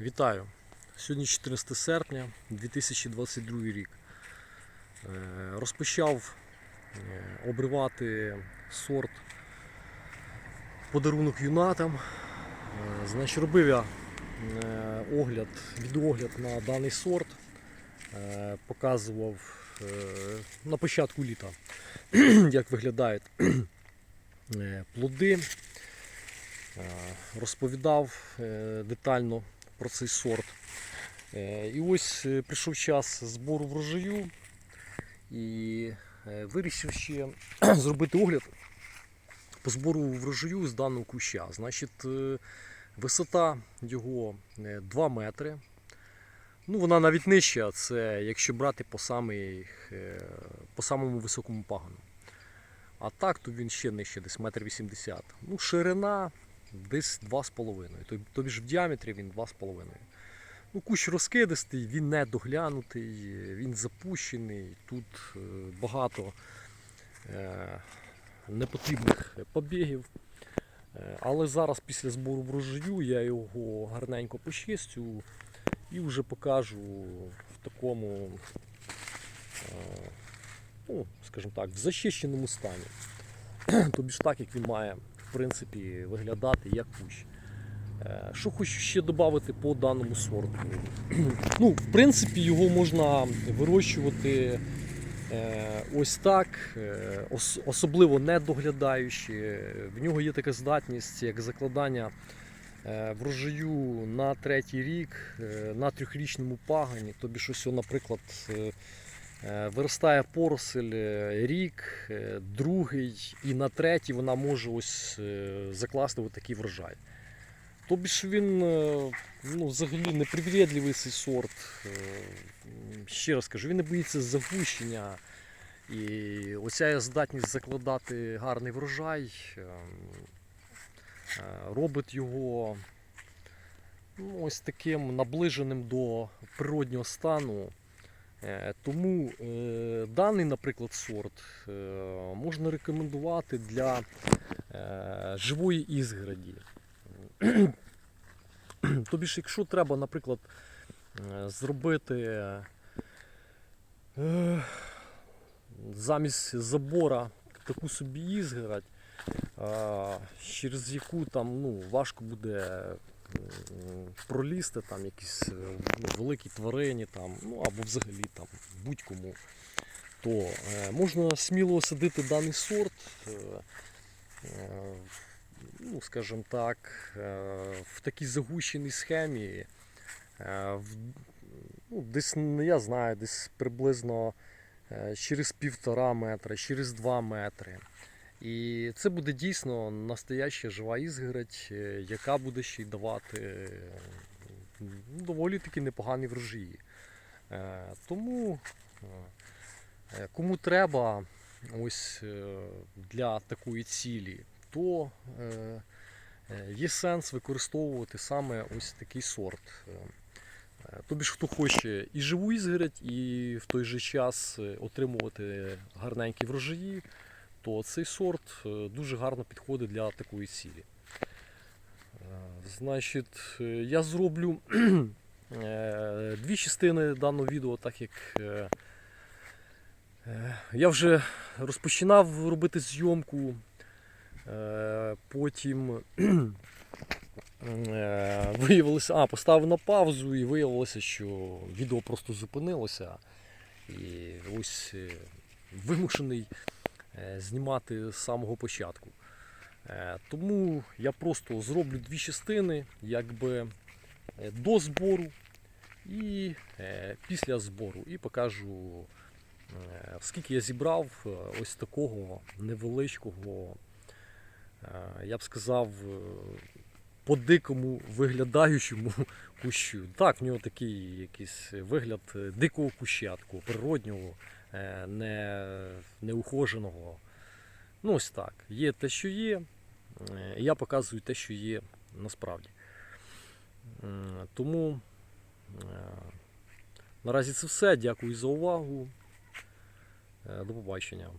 Вітаю! Сьогодні 14 серпня 2022 рік. Е, Розпочав е, обривати сорт подарунок юнатам. Е, Значить, робив я огляд, відеогляд на даний сорт. Показував на початку літа, як виглядають плоди. Розповідав детально про цей сорт. Е, І ось е, прийшов час збору врожаю і е, вирішив ще зробити огляд по збору врожаю з даного куща. Значить, висота його е, 2 метри. Ну, вона навіть нижча, це якщо брати по, самий, по самому високому пагану. А так, то він ще нижче, десь метр вісімдесят. Ну, ширина десь 2,5. Тобто тобі ж в діаметрі він 2,5. Ну, кущ розкидистий, він не доглянутий, він запущений. Тут е, багато е, непотрібних побігів. Е, Але зараз після збору врожаю я його гарненько почистю і вже покажу в такому, ну, скажімо так, в захищеному стані. Тобі ж так, як він має в принципі виглядати як кущ. Е, Що хочу ще додати по даному сорту. Ну, в принципі, його можна вирощувати е, ось так, е, особливо не доглядаючи. В нього є така здатність, як закладання врожаю на третій рік, на трьохрічному пагані. Тобі що, наприклад, виростає поросель е, рік, е, другий, і на третій вона може ось е, закласти такий врожай. Тобі ж він е, ну, взагалі непривідливий цей сорт. Е, Ще раз кажу, він не боїться загущення. І оця здатність закладати гарний врожай е, е, робить його ну, ось таким наближеним до природнього стану. Е, Тому е, даний, наприклад, сорт е, можна рекомендувати для живої ізгороді. Тобі ж, якщо треба, наприклад, зробити замість забора таку собі ізгородь, через яку там ну, важко буде пролізти там якісь е, великі тварині там, ну або взагалі там будь-кому, то е, можна сміло садити даний сорт. е, ну, скажімо так, в такій загущеній схемі. Ну, десь, я знаю, десь приблизно через півтора метра, через два метри. І це буде дійсно настояща жива ізгородь, е, яка буде ще й давати ну, доволі таки непогані врожаї. Е, Тому е, кому треба ось для такої цілі, то є сенс використовувати саме ось такий сорт. Тобі ж хто хоче і живу ізгородь, і в той же час отримувати гарненькі врожаї, то цей сорт е, дуже гарно підходить для такої цілі. Е, Значить, е, я зроблю дві частини даного відео, так як я вже розпочинав робити зйомку. Потім виявилося, а, поставив на паузу і виявилося, що відео просто зупинилося. І ось вимушений знімати з самого початку. Е, Тому я просто зроблю дві частини, якби е, до збору і е, після збору, і покажу, е, скільки я зібрав е, ось такого невеличкого е, я б сказав, е, по-дикому виглядаючому кущу. Так, в нього такий якийсь вигляд е, дикого куща, такого природнього, е, не, неухоженого. Ну, ось так. Є те, що є. е, Я показую те, що є насправді. Тому наразі це все. Дякую за увагу. До побачення.